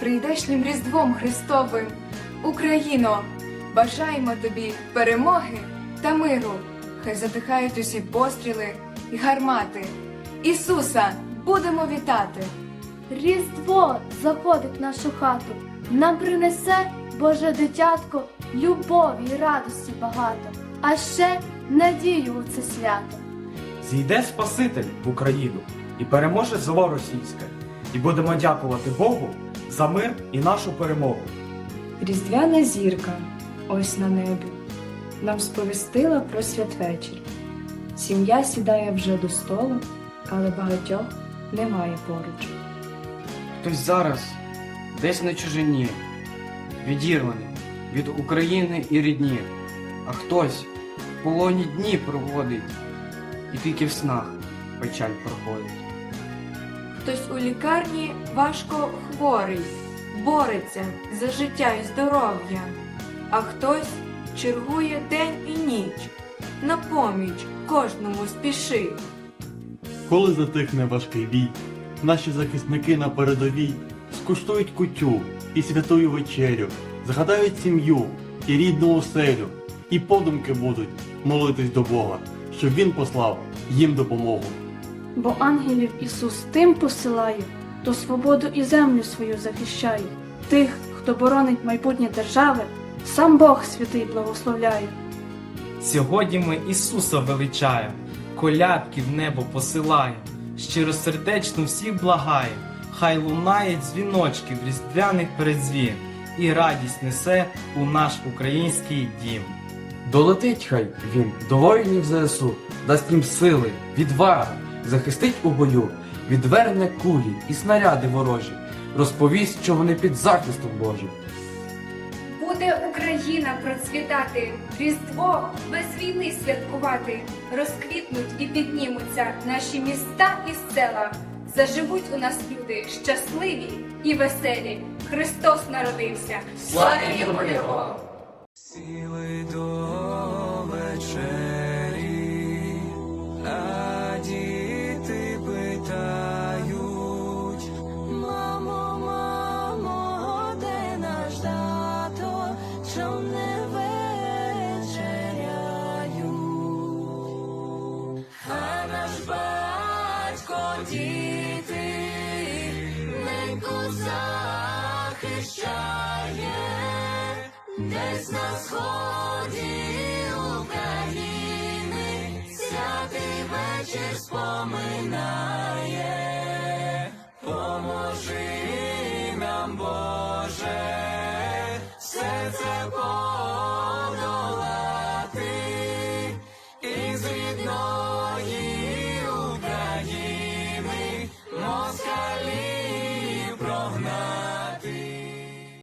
прийдешнім Різдвом Христовим. Україно, бажаємо тобі перемоги та миру. Хай затихають усі постріли і гармати. Ісуса будемо вітати. Різдво заходить в нашу хату, нам принесе Боже дитятко, любові й радості багато, а ще надію у це свято. Зійде Спаситель в Україну і переможе зло російське, і будемо дякувати Богу за мир і нашу перемогу. Різдвяна зірка ось на небі нам сповістила про святвечір. Сім'я сідає вже до столу, але багатьох немає поруч. Хтось зараз десь на чужині, відірваний від України і рідні, а хтось в полоні дні проводить, і тільки в снах печаль проходить. Хтось у лікарні важко хворий, бореться за життя і здоров'я, а хтось чергує день і ніч, на поміч кожному спішить. Коли затихне важкий бій, наші захисники на передовій скуштують кутю і святую вечерю, згадають сім'ю і рідну оселю, і подумки будуть молитись до Бога, щоб він послав їм допомогу. Бо ангелів Ісус тим посилає, хто свободу і землю свою захищає. Тих, хто боронить майбутнє держави, сам Бог святий благословляє. Сьогодні ми Ісуса величаємо, колядки в небо посилаємо, щиросердечно всіх благаємо, хай лунають дзвіночки в різдвяних передзвін, і радість несе у наш український дім. Долетить хай він до воїнів ЗСУ, дасть їм сили, відваги, захистить у бою, відверне кулі і снаряди ворожі, розповість, що вони під захистом Божим. Буде Україна процвітати, Різдво без війни святкувати, розквітнуть і піднімуться наші міста і села. Заживуть у нас люди щасливі і веселі. Христос народився. Славімо Його! Сіли до тато, чом не вечеряють? А наш батько діти неньку захищає. Десь на сході України святий вечір споминає,